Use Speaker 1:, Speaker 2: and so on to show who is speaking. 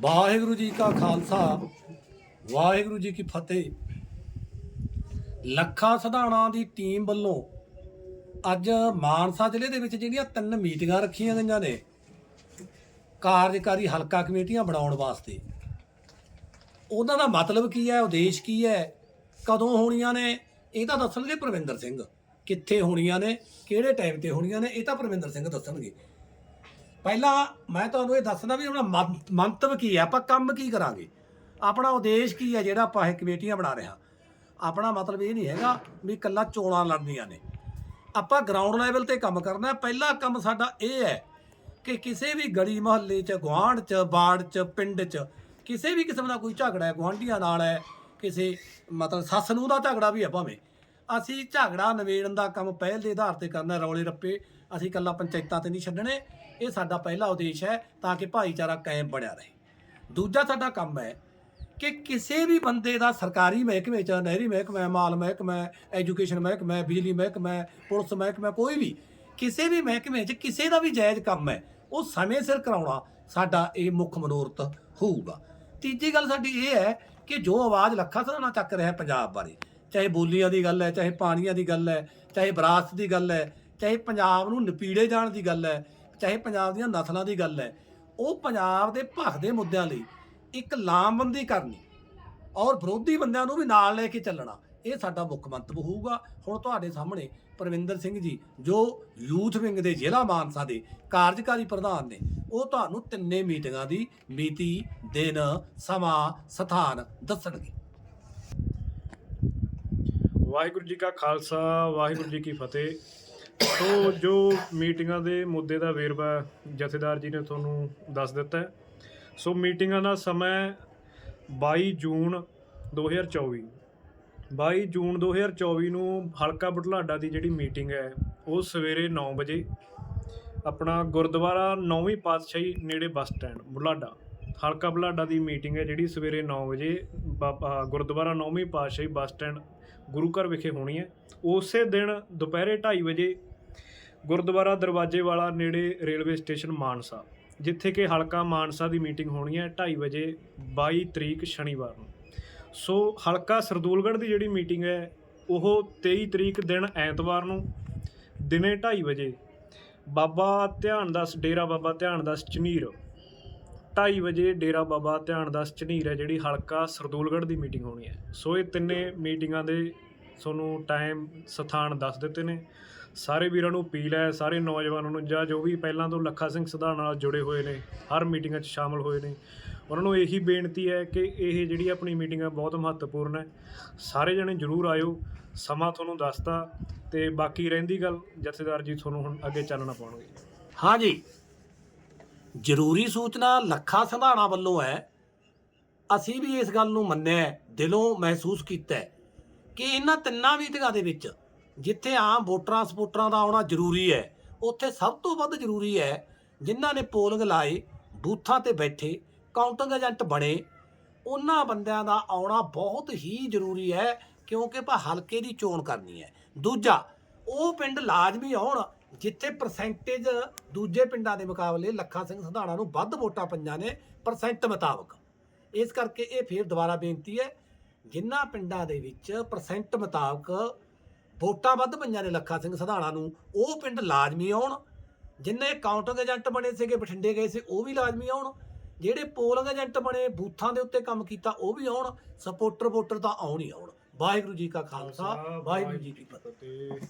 Speaker 1: ਵਾਹਿਗੁਰੂ ਜੀ ਕਾ ਖਾਲਸਾ, ਵਾਹਿਗੁਰੂ ਜੀ ਕੀ ਫਤਿਹ। ਲੱਖਾ ਸਧਾਣਾ ਦੀ ਟੀਮ ਵੱਲੋਂ ਅੱਜ ਮਾਨਸਾ ਜ਼ਿਲ੍ਹੇ ਦੇ ਵਿੱਚ ਜਿਹੜੀਆਂ ਤਿੰਨ ਮੀਟਿੰਗਾਂ ਰੱਖੀਆਂ ਗਈਆਂ ਨੇ, ਕਾਰਜਕਾਰੀ ਹਲਕਾ ਕਮੇਟੀਆਂ ਬਣਾਉਣ ਵਾਸਤੇ। ਉਹਨਾਂ ਦਾ ਮਤਲਬ ਕੀ ਹੈ, ਉਦੇਸ਼ ਕੀ ਹੈ, ਕਦੋਂ ਹੋਣੀਆਂ ਨੇ, ਇਹ ਤਾਂ ਦੱਸਣਗੇ ਪ੍ਰਵਿੰਦਰ ਸਿੰਘ। ਕਿੱਥੇ ਹੋਣੀਆਂ ਨੇ, ਕਿਹੜੇ ਟਾਈਮ ਤੇ ਹੋਣੀਆਂ ਨੇ, ਇਹ ਤਾਂ ਪ੍ਰਵਿੰਦਰ ਸਿੰਘ ਦੱਸਣਗੇ। ਪਹਿਲਾਂ ਮੈਂ ਤੁਹਾਨੂੰ ਇਹ ਦੱਸਦਾ ਵੀ ਆਪਣਾ ਮੰਤ- ਮੰਤਵ ਕੀ ਹੈ, ਆਪਾਂ ਕੰਮ ਕੀ ਕਰਾਂਗੇ? ਆਪਣਾ ਉਦੇਸ਼ ਕੀ ਹੈ ਜਿਹੜਾ ਆਪਾਂ ਇਹ ਕਮੇਟੀਆਂ ਬਣਾ ਰਹੇ ਹਾਂ? ਆਪਣਾ ਮਤਲਬ ਇਹ ਨਹੀਂ ਹੈਗਾ ਵੀ ਇਕੱਲਾ ਚੋਣਾਂ ਲੜਨੀਆਂ ਨੇ। ਆਪਾਂ ਗਰਾਊਂਡ ਲੈਵਲ ਤੇ ਕੰਮ ਕਰਨਾ ਪਹਿਲਾ ਕੰਮ ਸਾਡਾ ਇਹ ਹੈ ਕਿ ਕਿਸੇ ਵੀ ਗਲੀ ਮੁਹੱਲੇ 'ਚ, ਗੁਆਂਢ 'ਚ ਬਾੜ 'ਚ, ਪਿੰਡ 'ਚ ਕਿਸੇ ਵੀ ਕਿਸਮ ਦਾ ਕੋਈ ਝਗੜਾ ਹੈ, ਗੁਆਂਢੀਆਂ ਨਾਲ ਹੈ, ਕਿਸੇ ਮਤਲਬ ਸੱਸ ਨੂੰ ਦਾ ਝਗੜਾ ਵੀ ਹੈ ਭਾਵੇਂ। ਅਸੀਂ ਝਗੜਾ ਨਿਬੇੜਨ ਦਾ ਕੰਮ ਪਹਿਲ ਦੇ ਆਧਾਰ ਤੇ ਕਰਨਾ, ਰੌਲੇ ਰੱਪੇ। ਅਸੀਂ ਇਕੱਲਾ ਪੰਚਾਇਤਾਂ ਤੇ ਨਹੀਂ ਛੱਡਣੇ। ਇਹ ਸਾਡਾ ਪਹਿਲਾ ਉਦੇਸ਼ ਹੈ ਤਾਂ ਕਿ ਭਾਈਚਾਰਾ ਕਾਇਮ ਬਣਿਆ ਰਹੇ। ਦੂਜਾ ਸਾਡਾ ਕੰਮ ਹੈ ਕਿ ਕਿਸੇ ਵੀ ਬੰਦੇ ਦਾ ਸਰਕਾਰੀ ਮਹਿਕਮੇ ਚ, ਨਹਿਰੀ ਮਹਿਕਮਾ, ਮਾਲ ਮਹਿਕਮਾ, ਐਜੂਕੇਸ਼ਨ ਮਹਿਕਮਾ, ਬਿਜਲੀ ਮਹਿਕਮਾ, ਪੁਲਿਸ ਮਹਿਕਮਾ, ਕੋਈ ਵੀ, ਕਿਸੇ ਵੀ ਮਹਿਕਮੇ ਚ ਕਿਸੇ ਦਾ ਵੀ ਜਾਇਜ਼ ਕੰਮ ਹੈ, ਉਹ ਸਮੇਂ ਸਿਰ ਕਰਾਉਣਾ ਸਾਡਾ ਇਹ ਮੁੱਖ ਮਨੋਰਥ ਹੋਊਗਾ। ਤੀਜੀ ਗੱਲ ਸਾਡੀ ਇਹ ਹੈ ਕਿ ਜੋ ਆਵਾਜ਼ ਲੱਖਾਂ ਸਰਾਣਾ ਚੱਕ ਰਿਹਾ ਪੰਜਾਬ ਬਾਰੇ ਚਾਹੇ ਬੋਲੀਆਂ ਦੀ ਗੱਲ ਹੈ, ਚਾਹੇ ਪਾਣੀਆਂ ਦੀ ਗੱਲ ਹੈ, ਚਾਹੇ ਵਿਰਾਸਤ ਦੀ ਗੱਲ ਹੈ, ਚਾਹੇ ਪੰਜਾਬ ਨੂੰ ਨਪੀੜੇ ਜਾਣ ਦੀ ਗੱਲ ਹੈ, ਚਾਹੇ ਪੰਜਾਬ ਦੀਆਂ ਨਸਲਾਂ ਦੀ ਗੱਲ ਹੈ, ਉਹ ਪੰਜਾਬ ਦੇ ਭਖ ਦੇ ਮੁੱਦਿਆਂ ਲਈ ਇੱਕ ਲਾਮਬੰਦੀ ਕਰਨੀ ਔਰ ਵਿਰੋਧੀ ਬੰਦਿਆਂ ਨੂੰ ਵੀ ਨਾਲ ਲੈ ਕੇ ਚੱਲਣਾ, ਇਹ ਸਾਡਾ ਮੁੱਖ ਮੰਤਵ ਹੋਊਗਾ। ਹੁਣ ਤੁਹਾਡੇ ਸਾਹਮਣੇ ਪਰਵਿੰਦਰ ਸਿੰਘ ਜੀ, ਜੋ ਯੂਥ ਵਿੰਗ ਦੇ ਜ਼ਿਲ੍ਹਾ ਮਾਨਸਾ ਦੇ ਕਾਰਜਕਾਰੀ ਪ੍ਰਧਾਨ ਨੇ, ਉਹ ਤੁਹਾਨੂੰ ਤਿੰਨੇ ਮੀਟਿੰਗਾਂ ਦੀ ਮਿਤੀ ਦਿਨ, ਸਮਾਂ, ਸਥਾਨ ਦੱਸਣਗੇ।
Speaker 2: ਵਾਹਿਗੁਰੂ ਜੀ ਕਾ ਖਾਲਸਾ, ਵਾਹਿਗੁਰੂ ਜੀ ਕੀ ਫਤਿਹ। ਸੋ ਜੋ ਮੀਟਿੰਗਾਂ ਦੇ ਮੁੱਦੇ ਦਾ ਵੇਰਵਾ ਜਥੇਦਾਰ ਜੀ ਨੇ ਤੁਹਾਨੂੰ ਦੱਸ ਦਿੱਤਾ ਸੋ ਮੀਟਿੰਗਾਂ ਦਾ ਸਮਾਂ 22 ਜੂਨ 2024 22 ਜੂਨ 2024 ਨੂੰ ਹਲਕਾ ਬੁਢਲਾਡਾ ਦੀ ਜਿਹੜੀ ਮੀਟਿੰਗ ਹੈ, ਉਹ ਸਵੇਰੇ 9 ਵਜੇ ਆਪਣਾ ਗੁਰਦੁਆਰਾ ਨੌਵੀਂ ਪਾਤਸ਼ਾਹੀ ਨੇੜੇ ਬੱਸ ਸਟੈਂਡ, ਬੁਢਲਾਡਾ। ਹਲਕਾ ਬੁਢਲਾਡਾ ਦੀ ਮੀਟਿੰਗ ਹੈ ਜਿਹੜੀ ਸਵੇਰੇ 9 ਵਜੇ ਬਾਬਾ ਗੁਰਦੁਆਰਾ ਨੌਵੀਂ ਪਾਤਸ਼ਾਹੀ ਬੱਸ ਸਟੈਂਡ ਗੁਰੂ ਘਰ ਵਿਖੇ ਹੋਣੀ ਹੈ। ਉਸੇ ਦਿਨ ਦੁਪਹਿਰੇ 2:30 ਵਜੇ ਗੁਰਦੁਆਰਾ ਦਰਵਾਜੇ ਵਾਲਾ ਨੇੜੇ ਰੇਲਵੇ ਸਟੇਸ਼ਨ ਮਾਨਸਾ, ਜਿੱਥੇ ਕਿ ਹਲਕਾ ਮਾਨਸਾ ਦੀ ਮੀਟਿੰਗ ਹੋਣੀ ਹੈ 2:30 ਵਜੇ 22 ਤਰੀਕ ਸ਼ਨੀਵਾਰ ਨੂੰ। ਸੋ ਹਲਕਾ ਸਰਦੂਲਗੜ੍ਹ ਦੀ ਜਿਹੜੀ ਮੀਟਿੰਗ ਹੈ, ਉਹ 23 ਤਰੀਕ ਦਿਨ ਐਤਵਾਰ ਨੂੰ ਦਿਨੇ 2:30 ਵਜੇ ਬਾਬਾ ਧਿਆਨ ਦਾਸ ਡੇਰਾ ਬਾਬਾ ਧਿਆਨ ਦਾਸ ਝਨੀਰ 2:30 ਵਜੇ ਡੇਰਾ ਬਾਬਾ ਧਿਆਨ ਦਾਸ ਝਨੀਰ ਹੈ, ਜਿਹੜੀ ਹਲਕਾ ਸਰਦੂਲਗੜ੍ਹ ਦੀ ਮੀਟਿੰਗ ਹੋਣੀ ਹੈ। ਸੋ ਇਹ ਤਿੰਨੇ ਮੀਟਿੰਗਾਂ ਦੇ ਤੁਹਾਨੂੰ ਟਾਈਮ ਸਥਾਨ ਦੱਸ ਦਿੱਤੇ ਨੇ। ਸਾਰੇ ਵੀਰਾਂ ਨੂੰ ਅਪੀਲ ਹੈ, ਸਾਰੇ ਨੌਜਵਾਨਾਂ ਨੂੰ, ਜਾਂ ਜੋ ਵੀ ਪਹਿਲਾਂ ਤੋਂ ਲੱਖਾ ਸਿੰਘ ਸਿਧਾਣ ਨਾਲ ਜੁੜੇ ਹੋਏ ਨੇ, ਹਰ ਮੀਟਿੰਗਾਂ 'ਚ ਸ਼ਾਮਲ ਹੋਏ ਨੇ, ਉਹਨਾਂ ਨੂੰ ਇਹੀ ਬੇਨਤੀ ਹੈ ਕਿ ਇਹ ਜਿਹੜੀ ਆਪਣੀ ਮੀਟਿੰਗ ਹੈ ਬਹੁਤ ਮਹੱਤਵਪੂਰਨ ਹੈ। ਸਾਰੇ ਜਣੇ ਜਰੂਰ ਆਇਓ, ਸਮਾਂ ਤੁਹਾਨੂੰ ਦੱਸਤਾ ਤੇ ਬਾਕੀ ਰਹਿੰਦੀ ਗੱਲ ਜਥੇਦਾਰ ਜੀ ਤੁਹਾਨੂੰ ਹੁਣ ਅੱਗੇ ਚੱਲਣਾ ਪਾਉਣਗੇ।
Speaker 1: ਹਾਂਜੀ ਜ਼ਰੂਰੀ ਸੂਚਨਾ ਲੱਖਾ ਸੰਧਾਣਾ ਵੱਲੋਂ ਹੈ। ਅਸੀਂ ਵੀ ਇਸ ਗੱਲ ਨੂੰ ਮੰਨਿਆ ਦਿਲੋਂ ਮਹਿਸੂਸ ਕੀਤਾ ਕਿ ਇਹਨਾਂ ਤਿੰਨਾਂ ਮੀਟਿੰਗਾਂ ਦੇ ਵਿੱਚ ਜਿੱਥੇ ਆਮ ਵੋਟਰਾਂ ਸਪੋਰਟਰਾਂ ਦਾ ਆਉਣਾ ਜ਼ਰੂਰੀ ਹੈ, ਉੱਥੇ ਸਭ ਤੋਂ ਵੱਧ ਜ਼ਰੂਰੀ ਹੈ ਜਿਨ੍ਹਾਂ ਨੇ ਪੋਲਿੰਗ ਲਾਏ, ਬੂਥਾਂ ਤੇ ਬੈਠੇ, ਕਾਊਂਟਿੰਗ ਏਜੰਟ ਬਣੇ, ਉਹਨਾਂ ਬੰਦਿਆਂ ਦਾ ਆਉਣਾ ਬਹੁਤ ਹੀ ਜ਼ਰੂਰੀ ਹੈ ਕਿਉਂਕਿ ਆਪਾਂ ਹਲਕੇ ਦੀ ਚੋਣ ਕਰਨੀ ਹੈ। ਦੂਜਾ, ਉਹ ਪਿੰਡ ਲਾਜ਼ਮੀ ਆਉਣ ਜਿੱਥੇ ਪਰਸੈਂਟੇਜ ਦੂਜੇ ਪਿੰਡਾਂ ਦੇ ਮੁਕਾਬਲੇ ਲੱਖਾ ਸਿੰਘ ਸੰਧਾਣਾ ਨੂੰ ਵੱਧ ਵੋਟਾਂ ਪਈਆਂ ਨੇ ਪਰਸੈਂਟ ਮੁਤਾਬਕ। ਇਸ ਕਰਕੇ ਇਹ ਫੇਰ ਦੁਬਾਰਾ ਬੇਨਤੀ ਹੈ ਜਿਨ੍ਹਾਂ ਪਿੰਡਾਂ ਦੇ ਵਿੱਚ ਪਰਸੈਂਟ ਮੁਤਾਬਕ ਵੋਟਾਂ ਵੱਧ ਪਈਆਂ ਨੇ ਲੱਖਾ ਸਿੰਘ ਸੰਧਾਣਾ ਨੂੰ ਉਹ ਪਿੰਡ ਲਾਜ਼ਮੀ ਆਉਣ। ਜਿੰਨੇ ਕਾਊਂਟਿੰਗ ਏਜੰਟ ਬਣੇ ਸੀਗੇ ਬਠਿੰਡੇ ਗਏ ਸੀ ਉਹ ਵੀ ਲਾਜ਼ਮੀ ਆਉਣ। ਜਿਹੜੇ ਪੋਲਿੰਗ ਏਜੰਟ ਬਣੇ ਬੂਥਾਂ ਦੇ ਉੱਤੇ ਕੰਮ ਕੀਤਾ ਉਹ ਵੀ ਆਉਣ। ਸਪੋਰਟਰ ਵੋਟਰ ਤਾਂ ਆਉਣ ਹੀ ਆਉਣ। ਵਾਹਿਗੁਰੂ ਜੀ ਕਾ ਖਾਲਸਾ ਵਾਹਿਗੁਰੂ ਜੀ ਕੀ
Speaker 2: ਫਤਿਹ।